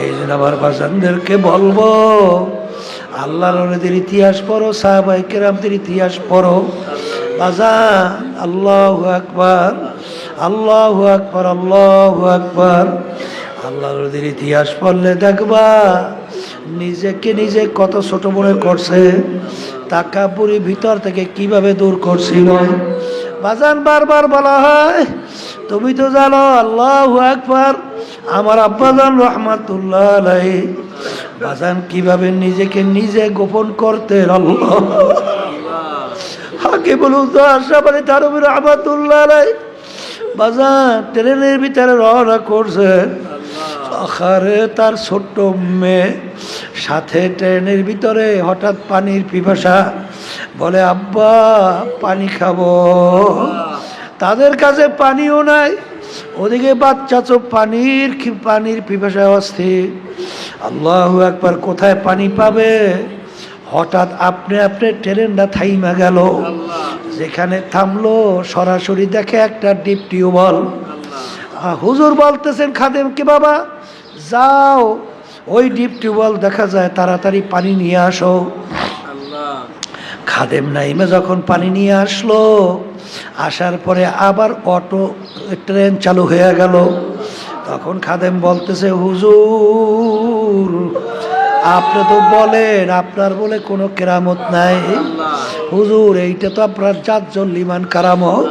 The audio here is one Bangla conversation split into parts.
এই জন্য আমার বাজানদেরকে বলব, আল্লাহর নবীদের ইতিহাস পড়ো সাহাবাই কেরামদের ইতিহাস পড়ো। বাজান, আল্লাহ আকবার আল্লাহ আকবার আল্লাহ আকবার। আল্লাহ নবীদের ইতিহাস পড়লে দেখবা, নিজেকে নিজে কত ছোট মনে করছে, তাকাপুরি ভিতর থেকে কীভাবে দূর করছিল। বাজান বারবার বলা হয়, তুমি তো জানো আল্লাহ আকবার আমার আব্বাজান রহমাতুল্লাহ আলাই বাজান কীভাবে নিজেকে নিজে গোপন করতে আল্লাহ। হাকে বলুন তো আশাবাদী তারবি রহমাতুল্লাহ আলাই বাজান ট্রেনের ভিতরে রওনা করছে। আখারে তার ছোট্ট মেয়ে সাথে ট্রেনের ভিতরে হঠাৎ পানির পিপাসা বলে, আব্বা, পানি খাব। তাদের কাছে পানিও নাই। ওদিকে বাচ্চা তো পানির পানির পিপাসা অস্থির। আল্লাহ একবার কোথায় পানি পাবে? হঠাৎ আপনি আপনি ট্রেনটা থাইমা গেল। যেখানে থামলো সরাসরি দেখে একটা ডিপ টিউবওয়েল। হুজুর বলতেছেন খাদেমকে বাবা? যাও। ওই ডিপ টিউবওয়েল দেখা যায় তাড়াতাড়ি পানি নিয়ে আসো। খাদেম নাইমে যখন পানি নিয়ে আসলো, আসার পরে আবার অটো, ট্রেন চালু হয়ে গেল। তখন খাদেম বলতেছে, হুজুর, আপনি তো বলেন, আপনার বলে কোনো কেরামত নাই। হুজুর, এইটা তো আপনার চারজন লিমান কারামত।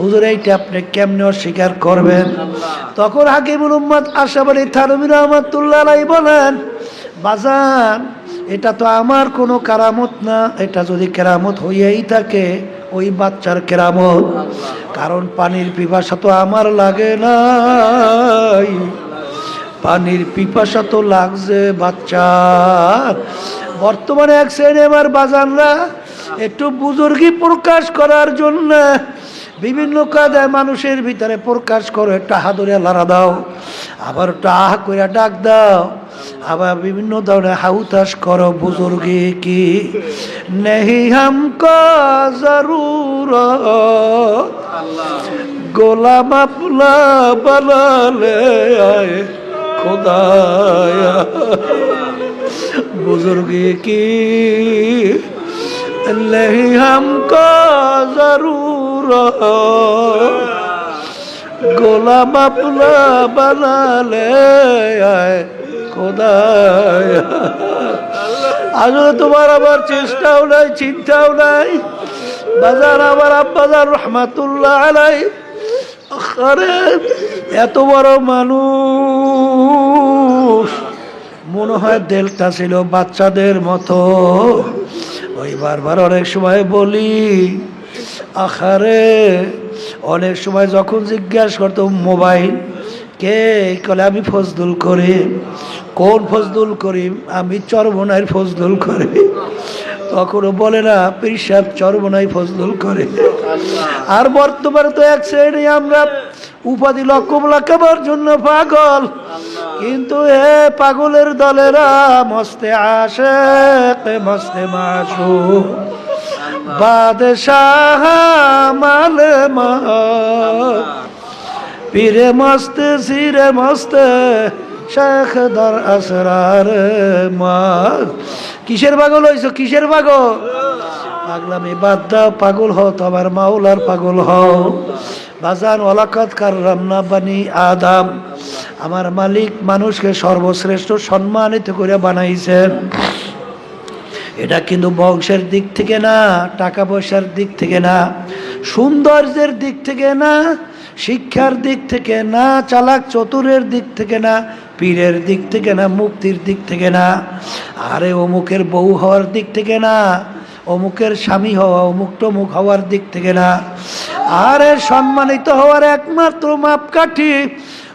হুজুর, এইটা আপনি কেমনে অস্বীকার করবেন? তখন হাকিমুল উম্মদ আশাবাড়ি থানবী রহমতুল্লাহ আলাই বলেন, বাজান এটা তো আমার কোনো কেরামত না, এটা যদি কেরামত হইয়াই থাকে, ওই বাচ্চার কেরামত। কারণ পানির পিপাসা তো আমার লাগে নাই। পানির পিপাসা তো লাগছে বাচ্চার। বর্তমানে এক সিনেমার বাজানরা একটু বুজুর্গি প্রকাশ করার জন্য বিভিন্ন কাজে মানুষের ভিতরে প্রকাশ করো, একটা হাতুরে লাড়া দাও, আবার একটা আহ করে ডাক দাও। আবার বিভিন্ন ধরনের হাউতাস কর বুজুর্গে কি? নেহি হামকো জরুর গোলাম আপনা বানালে খোদায়া। বুজুর্গি কি? নেহি হামকো জরুর গোলাম আপনা বানালে আয় খোদায়া। আসলে তোমার আবার চেষ্টাও নাই, চিন্তাও নাই। বাজার আবার আব্বাজার রহমাতুল্লাহ আলাই। এত বড় মানুষ। মনে হয় দেলটা ছিল বাচ্চাদের মতো। ওই বারবার অনেক সময় বলি, আখারে, অনেক সময় যখন জিজ্ঞাসা করতো মোবাইল কে কলে আমি ফজদুল করি কোন ফজদুল করিম? আমি চরবনাইয়ের ফজদুল করি তখনও বলে না পিসাব চরবনাই ফজদুল করে আর বর্তমানে তো এক শ্রেণি আমরা উপাধি লক্ষম লাগাবার জন্য পাগল। কিন্তু এ পাগলের দলেরা মস্তে আসে মস্তে মাসু বাদশাহ মালে মা পীরে মস্তে, সিরে মস্তে শেখ দর আসরার মা। কিসের পাগল হইছো? কিসের পাগল? পাগলামি বাদ দাও, পাগল হও, তোমার মাওলার পাগল হও। বাজান ওলাকাত কার রান্না বানি আদাম। আমার মালিক মানুষকে সর্বশ্রেষ্ঠ সম্মানিত করে বানাইছেন। এটা কিন্তু বংশের দিক থেকে না, টাকা পয়সার দিক থেকে না, সৌন্দর্যের দিক থেকে না শিক্ষার দিক থেকে না, চালাক চতুরের দিক থেকে না, পীরের দিক থেকে না, মুক্তির দিক থেকে না। আরে অমুকের বউ হওয়ার দিক থেকে না, অমুকের স্বামী হওয়া, অমুক টমুক হওয়ার দিক থেকে না। আরে সম্মানিত হওয়ার একমাত্র মাপকাঠি,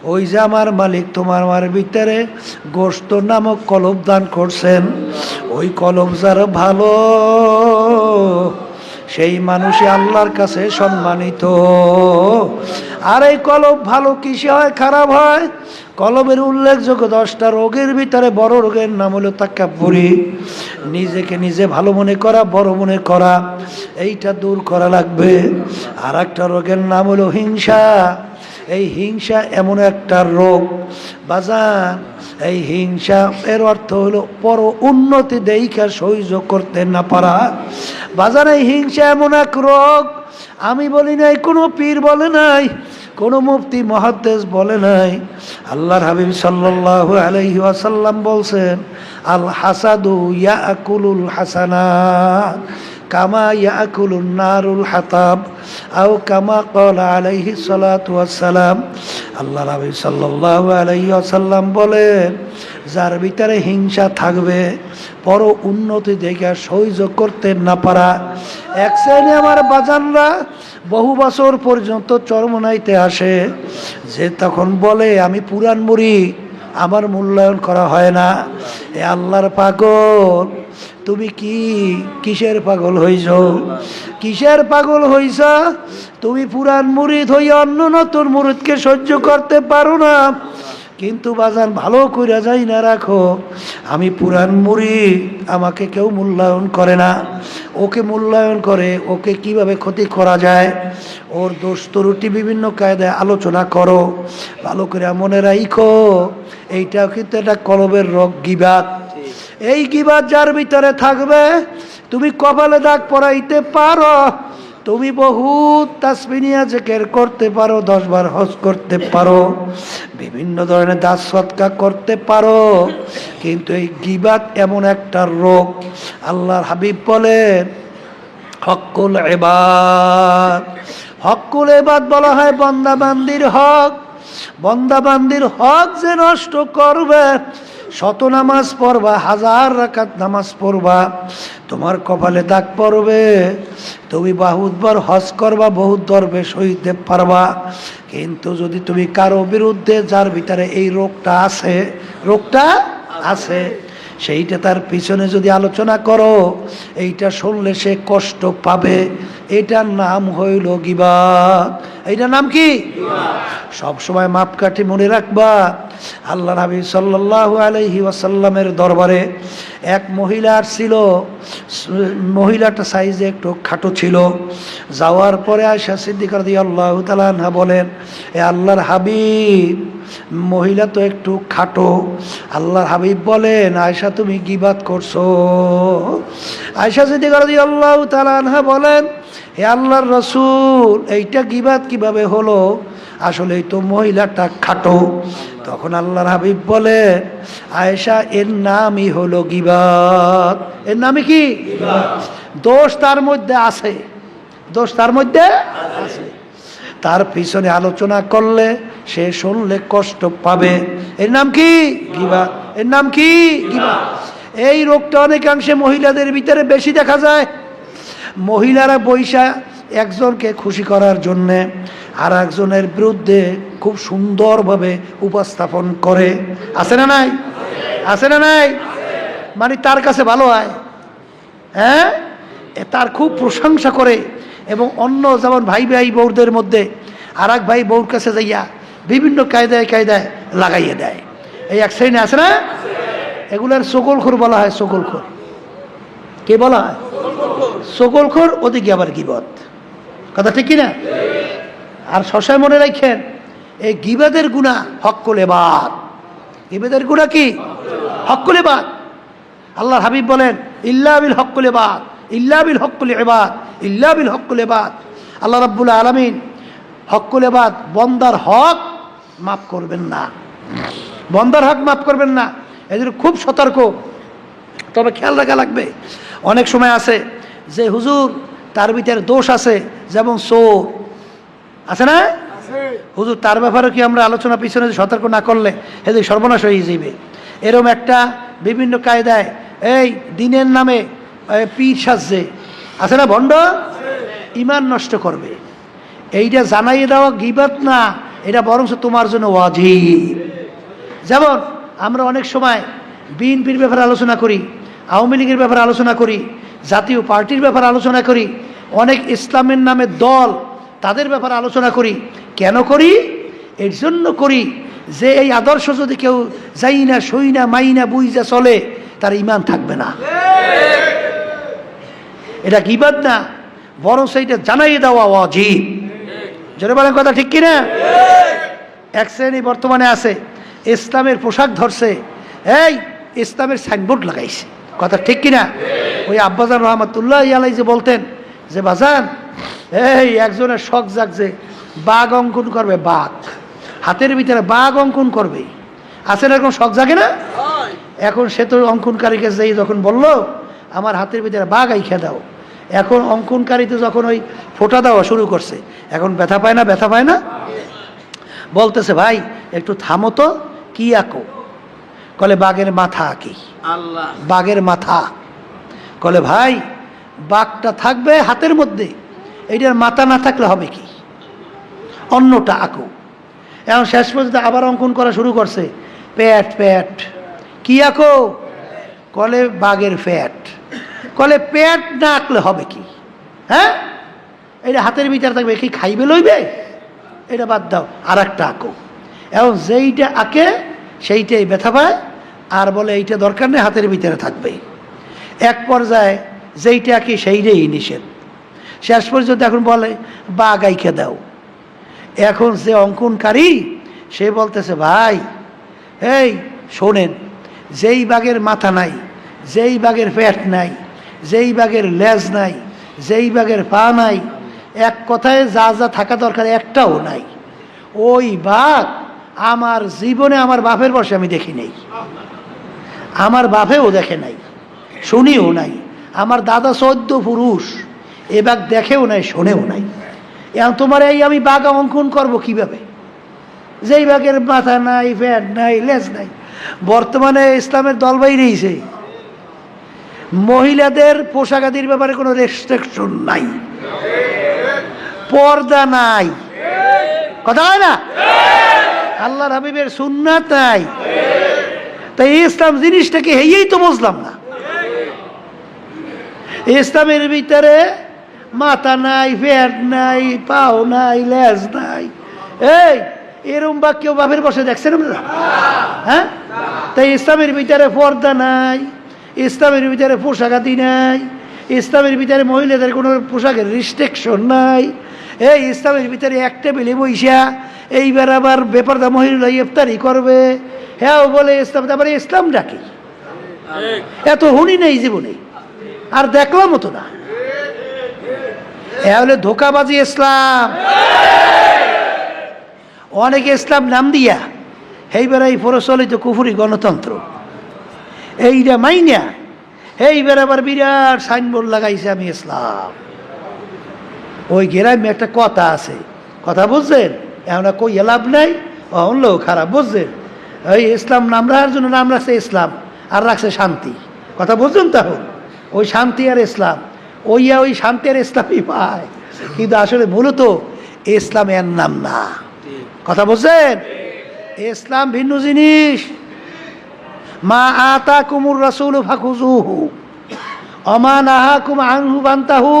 ওই যে আমার মালিক তোমার আমার ভিতরে গোস্ত নামক কলব দান করছেন। ওই কলব যার ভালো সেই মানুষই আল্লাহর কাছে সম্মানিত। আর এই কলব ভালো কিসে হয়, খারাপ হয়? কলমের উল্লেখযোগ্য দশটা রোগের ভিতরে বড় রোগের নাম হলো তাক্কাপুরি নিজেকে নিজে ভালো মনে করা, বড় মনে করা, এইটা দূর করা লাগবে। আর একটা রোগের নাম হলো হিংসা। এই হিংসা এমন একটা রোগ বাজান এই হিংসা এর অর্থ হলো পর উন্নতি দেখা সহ্য করতে না পারা। এই হিংসা এমন এক রোগ, আমি বলি নাই, কোনো পীর বলে নাই, কোনো মুফতি, মহাদ্দেশ বলে নাই। আল্লাহর হাবিব সাল্লাল্লাহু আলাইহি ওয়াসাল্লাম বলছেন, আল হাসাদু ইয়া ইয়াকুলুল হাসানাত। কামা ইয়াকুলুন নারুল হাতাব, আও কামা ক্বালা আলাইহি ওয়াসসালাম। আল্লাহ হাবিব সাল্লাল্লাহু আলাইহি ওয়াসাল্লাম বলেন, যার ভিতরে হিংসা থাকবে পর উন্নতি দেখে সহ্য করতে না পারা। এক শ্রেণি আমার বাজানরা বহু বছর পর্যন্ত চরমনাইতে আসে। যে তখন বলে, আমি পুরান মুড়ি, আমার মূল্যায়ন করা হয় না। এ আল্লাহর পাগল তুমি কি কিসের পাগল হইছ? কিসের পাগল হইছ? তুমি পুরান মুরিদ হইয়া অন্য নতুন মুরিদকে সহ্য করতে পারো না। কিন্তু বাজান, ভালো কইরা যাই না রাখো, আমি পুরান মুড়ি আমাকে কেউ মূল্যায়ন করে না। ওকে মূল্যায়ন করে, ওকে কীভাবে ক্ষতি করা যায়? ওর দোষ ত্রুটি বিভিন্ন কায়দায় আলোচনা করো। ভালো করে মনে রাখো এইটাও কিন্তু একটা কলবের রোগ গিবাত এই গিবাত যার ভিতরে থাকবে, তুমি কপালে দাগ পরাইতে পারো, তুমি বহুত তাসমিনিয়া জেকের করতে পারো দশবার হজ করতে পারো, বিভিন্ন ধরনের দাস সৎকা করতে পারো, কিন্তু এই গিবাত এমন একটা রোগ, আল্লাহর হাবিব বলেন হকুল এবাদ হকুল এবাদ বলা হয় বন্দাবান্দির হক বন্দাবান্দির হক যে নষ্ট করবে শত নামাজ পড়বা, হাজার রাকাত নামাজ পড়বা, তোমার কপালে দাগ পড়বে, তুমি বহুতবার হজ করবা, বহুত দরবে সইতে পারবা। কিন্তু যদি তুমি কারও বিরুদ্ধে, যার ভিতরে এই রোগটা আছে রোগটা আছে, সেইটা তার পিছনে যদি আলোচনা করো, এইটা শুনলে সে কষ্ট পাবে। এটার নাম হইল গিবাদ। এইটার নাম কি? সবসময় মাপকাঠি মনে রাখবা। আল্লাহ নবী সাল্লাল্লাহু আলাইহি ওয়াসাল্লামের দরবারে এক মহিলার ছিল, মহিলাটা সাইজে একটু খাটো ছিল। যাওয়ার পরে আয়সা সিদ্দিক রাদিয়াল্লাহু তাআলা আনহা বলেন, এ আল্লাহর হাবিব, মহিলা তো একটু খাটো। আল্লাহর হাবিব বলেন আয়সা তুমি গিবাত করছ? আয়সা সিদ্দিক রাদিয়াল্লাহু তাআলা আনহা বলেন হে আল্লাহর রসুল, এইটা গিবাত কীভাবে হলো? আসলে তো মহিলাটা খাটো। তখন আল্লাহর হাবিব বলে, আয়েশা, এর নামই হলো গিবাত এর নামই কি? দোষ তার মধ্যে আছে। দোষ তার মধ্যে আছে। তার পিছনে আলোচনা করলে সে শুনলে কষ্ট পাবে। এর নাম কি? গিবাত এর নাম কি? গিবাত এই রোগটা অনেকাংশে মহিলাদের ভিতরে বেশি দেখা যায়। মহিলারা বৈশা একজনকে খুশি করার জন্যে আর একজনের বিরুদ্ধে খুব সুন্দরভাবে উপস্থাপন করে। আছে না নাই? আছে না নাই? মানে তার কাছে ভালো হয়। হ্যাঁ? তার খুব প্রশংসা করে এবং অন্য যেমন ভাই ভাই বউদের মধ্যে আর এক ভাই বউর কাছে যাইয়া বিভিন্ন কায়দায় কায়দায় লাগাইয়ে দেয়। এই এক শ্রেণি আছে না? এগুলার সকলখোর বলা হয় সকলখোর। কে বলা হয়? সকলখোর, ওদিকে আবার গিবত। কথা ঠিক কিনা? আর শশায় মনে রাখেন, এই গিবাদের গুণা হক্কলে বাদ গিবাদের গুণা কি? হক্কলে বাদ আল্লাহ হাবিব বলেন, ইল্লা বিল হক্কলে বাদ ইল্লা বিল হক্কলে এবাদ ইল্লা বিল হক্কলে বাদ আল্লাহ রাব্বুল আলমিন হক্কলে বাদ বন্দার হক মাফ করবেন না। বন্দার হক মাফ করবেন না। এদের খুব সতর্ক। তবে খেয়াল রাখা লাগবে। অনেক সময় আছে যে হুজুর, তার ভিতরে দোষ আছে। যেমন চোর। আছে না? হুজুর তার ব্যাপারে কি আমরা আলোচনা পিছনে সতর্ক না করলে এদের সর্বনাশ হয়ে যাবে এরম একটা বিভিন্ন কায়দায় এই দিনের নামে পীর সাজছে। আছে না ভণ্ড? ইমান নষ্ট করবে। এইটা জানাইয়ে দেওয়া গিবাত না এটা বরংস তোমার জন্য ওয়াজিব। যেমন আমরা অনেক সময় বিএনপির ব্যাপারে আলোচনা করি আওয়ামী লীগের ব্যাপারে আলোচনা করি জাতীয় পার্টির ব্যাপারে আলোচনা করি অনেক ইসলামের নামে দল, তাদের ব্যাপারে আলোচনা করি। কেন করি? এর জন্য করি যে এই আদর্শ যদি কেউ যাই না সই না মাই না বুঝা চলে, তার ইমান থাকবে না। এটা গিবাদ না? বরং সেইটা জানাই দেওয়া অজীব জোরে বলেন কথা ঠিক কিনা? এক শ্রেণি বর্তমানে আছে, ইসলামের পোশাক ধরছে। এই, ইসলামের সাইনবোর্ড লাগাইছে। কথা ঠিক কিনা? ওই আব্বাজান রহমতুল্লাহ ইয়ালাই যে বলতেন যে বাজান এই একজনের শখ জাগছে বাঘ অঙ্কন করবে বাঘ। হাতের ভিতরে বাঘ অঙ্কন করবে। আছে না এরকম শখ জাগে না? এখন সে তো অঙ্কনকারীকে যেই যখন বলল আমার হাতের ভিতরে বাঘ আইখা দাও। এখন অঙ্কনকারীতে যখন ওই ফোটা দেওয়া শুরু করছে এখন ব্যথা পায় না ব্যথা পায় না? বলতেছে ভাই একটু থামো তো কি আঁকো? কলে বাঘের মাথা আঁকি। আল্লাহ। বাঘের মাথা। কলে ভাই বাঘটা থাকবে হাতের মধ্যে। এইটার মাথা না থাকলে হবে কি? অন্যটা আঁকো। এখন শেষ পর্যন্ত আবার অঙ্কন করা শুরু করছে। প্যাট প্যাট। কি আঁকো? কলে বাঘের ফ্যাট। কলে প্যাট না আঁকলে হবে কি? হ্যাঁ? এটা হাতের ভিতরে থাকবে। কি খাইবে, লইবে? এটা বাদ দাও। আর একটা আঁকো। এখন যেইটা আঁকে, সেইটাই ব্যথা পায়। আর বলে এইটা দরকার নেই, হাতের ভিতরে থাকবে। এক পর্যায়ে যেইটা আঁকি সেইটাই নিষেধ। শেষ পর্যন্ত এখন বলে বা গাইকে দাও। এখন যে অঙ্কনকারী, সে বলতেছে, ভাই, এই শোনেন, যেই বাঘের মাথা নাই, যেই বাঘের পেট নাই, যেই বাঘের লেজ নাই, যেই বাঘের পা নাই, এক কথায় যা যা থাকা দরকার একটাও নাই। ওই বাঘ আমার জীবনে আমার বাপের বসে আমি দেখি নেই। আমার বাপেও দেখে নাই, শুনিও নাই। আমার দাদা চোদ্দ পুরুষ, এ বাঘ দেখেও নাই, শোনেও নাই। এখন তোমার এই আমি বাঘ অঙ্কন করব কীভাবে? যেই বাঘের মাথা নাই, ফ্যাট নাই, লেজ নাই। বর্তমানে ইসলামের দল বাইরেইছে মহিলাদের পোশাক আদির ব্যাপারে কোনো রেস্ট্রিকশন নাই। পর্দা নাই। কথা হয় না? আল্লাহর হাবিবের সুন্নাত নাই। তাই ইসলাম জিনিসটাকে হেয়েই তো বুঝলাম না। ইসলামের ভিতরে মাথা নাই ফ্যাট নাই পাও নাই লেজ নাই। এই এরম বা কেউ বাপের বসে দেখছেন আপনারা? হ্যাঁ? তাই ইসলামের ভিতরে পর্দা নাই ইসলামের ভিতরে পোশাকাদি নাই ইসলামের ভিতরে মহিলাদের কোনো পোশাকের রিস্ট্রিকশন নাই। এই ইসলামের ভিতরে এক টেবিলে বইসা এইবার আবার বেপারদা মহিলা ইফতারি করবে। হ্যাঁ বলে ইসলাম তারপরে ইসলাম ডাকি এত হুনি নেই জীবনে। আর দেখলাম তো না। এ হলে ধোকাবাজি ইসলাম। অনেকে ইসলাম নাম দিয়া, এইবার এই প্রচলিত কুফুরি গণতন্ত্র। এইটা মাইনা, এইবার আবার বিরাট সাইনবোর্ড লাগাইছে আমি ইসলাম। ওই গ্রামে একটা কথা আছে। কথা বুঝছেন? আর কই লাভ নাই? অনলো খারাপ, বুঝছেন? ওই ইসলাম নাম রাখার জন্য নাম রাখছে ইসলাম, আর রাখছে শান্তি। কথা বুঝছেন তখন? ওই শান্তি আর ইসলাম। ওইয়া ওই শান্তি আর ইসলামই পায়। কিন্তু আসলে মূলত ইসলাম এর নাম না। কথা বলছেন? ইসলাম ভিন্ন জিনিস। মা আতা কুমুর রাসুল ফাকুজুহু অমান আহা কুম আনহু বান্তাহু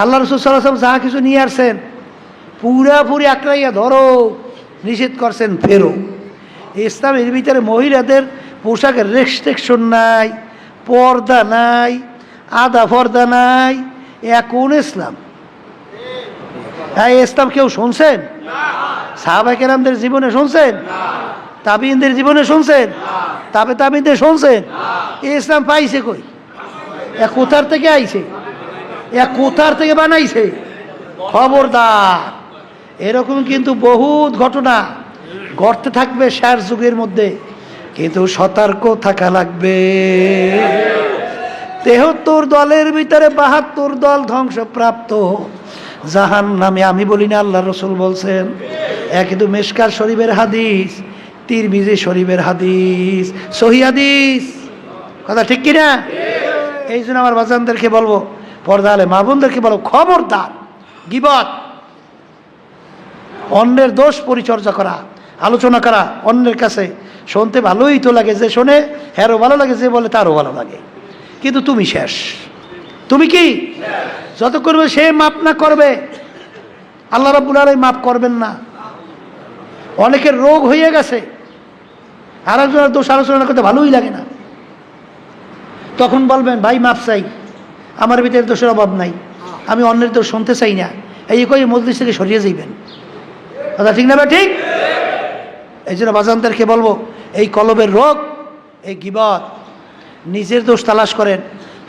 আল্লাহ রসুল সাল্লাম যাহা কিছু নিয়ে আসছেন, পুরাপুরি আঁকড়াইয়া ধরো, নিষেধ করছেন, ফেরো। ইসলামের ভিতরে মহিলাদের পোশাকের রেস্ট্রিকশন নাই। পর্দা নাই আদা পর্দা নাই এ কোন ইসলাম? এই ইসলাম কেউ শুনছেন? সাহাবা কেরামদের জীবনে শুনছেন? তাবিনদের জীবনে শুনছেন? তাবে তাবিনদের শুনছেন? এই ইসলাম পাইছে কই? এ কোথার থেকে আইছে? এ কোথার থেকে বানাইছে? খবরদার। এরকম কিন্তু বহুত ঘটনা। ঘটতে থাকবে শেষ যুগের মধ্যে। কিন্তু সতর্ক থাকা লাগবে। তেহত্তর দলের ভিতরে বাহাত্তর দল ধ্বংসপ্রাপ্ত। জাহান নামে আমি বলি না আল্লাহ রসুল বলছেন এক কিন্তু মেশকার শরীফের হাদিস, তিরমিজি শরীফের হাদিস, সহি হাদিস। কথা ঠিক কিনা? এই জন্য আমার বাজানদেরকে বলব, পর্দা আলে মা বোনদেরকে বলব, খবরদার, গিবত। অন্যের দোষ পরিচর্যা করা, আলোচনা করা, অন্যের কাছে শুনতে ভালোই তো লাগে, যে শোনে হ্যারও ভালো লাগে, যে বলে তারও ভালো লাগে। কিন্তু তুমি শেষ। তুমি কি? যত করবে সে মাপ না করবে। আল্লাহ রাব্বুল আলাই মাপ করবেন না। অনেকের রোগ হয়ে গেছে। আর একজনের দোষ আলোচনা করতে ভালোই লাগে না। তখন বলবেন, ভাই, মাপ চাই। আমার ভিতরে দোষের অভাব নাই। আমি অন্যের দোষ শুনতে চাই না। এই কই মজলিস থেকে সরিয়ে যাইবেন। কথা ঠিক না ভাই? ঠিক? এই জন্য বাজানদেরকে বলব এই কলবের রোগ এই গিবত নিজের দোষ তালাশ করেন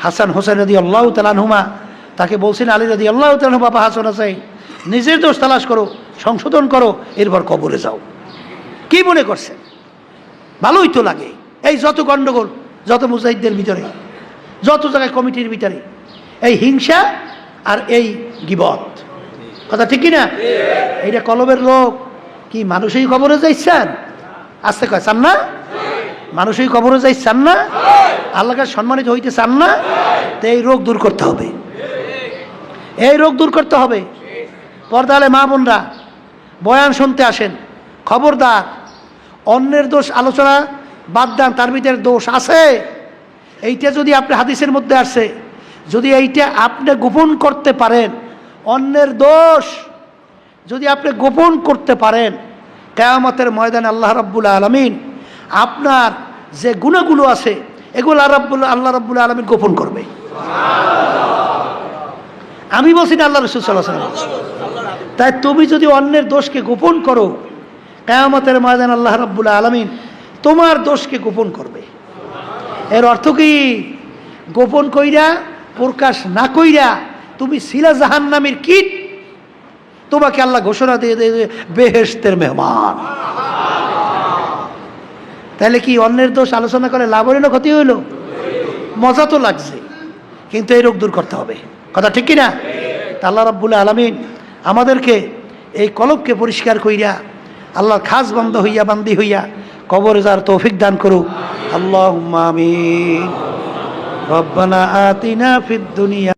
হাসান হোসেন রদি আল্লাহ তালানহুমা তাকে বলছেন আলী রদি আল্লাহ তালানহু বাবা হাসান হোসেন নিজের দোষ তালাশ করো সংশোধন করো এরপর কবরে যাও। কি মনে করছেন? ভালোই তো লাগে। এই যত গণ্ডগোল যত মুজাহিদদের ভিতরে যত জায়গায় কমিটির ভিতরে এই হিংসা আর এই গিবত। কথা ঠিক কি না এইটা কলবের রোগ। কি মানুষই কবরে যাইছেন? আসতে কয়, চান না? মানুষই কবরে যাই চান না? আল্লাহকে সম্মানিত হইতে চান না? তো এই রোগ দূর করতে হবে। এই রোগ দূর করতে হবে। পর্দালে মা বোনরা বয়ান শুনতে আসেন। খবরদার, অন্যের দোষ আলোচনা বাদ দেন, তার ভিতরে দোষ আছে। এইটা যদি আপনি হাদিসের মধ্যে আসে, যদি এইটা আপনি গোপন করতে পারেন, অন্যের দোষ যদি আপনি গোপন করতে পারেন কেয়ামতের ময়দানে আল্লাহ রাব্বুল আলমিন আপনার যে গুণাগুলো আছে, এগুলো রাব্বুল, আল্লাহ রাব্বুল আলমিন গোপন করবে। আমি বলছি না আল্লাহ রসুল তাই তুমি যদি অন্যের দোষকে গোপন করো, কেয়ামতের ময়দান আল্লাহ রাব্বুল আলমিন তোমার দোষকে গোপন করবে। এর অর্থ কি? গোপন কইরা, প্রকাশ না কইরা তুমি শিলা জাহান্নামের কীট তোমাকে আল্লাহ ঘোষণা দিয়ে দিয়ে বেহেস্তের মেহমান। তাহলে কি অন্যের দোষ আলোচনা করে লাভ হইল, ক্ষতি হইল? মজা তো লাগছে, কিন্তু এই রোগ দূর করতে হবে। কথা ঠিক কি না তা আল্লাহ রাব্বুল আলমিন আমাদেরকে এই কলবকে পরিষ্কার কইরা, আল্লাহর খাস বন্ধ হইয়া, বান্দি হইয়া, কবরে যার তৌফিক দান করুক। আল্লাহ আমিন। রব্বানা আতিনা দুনিয়া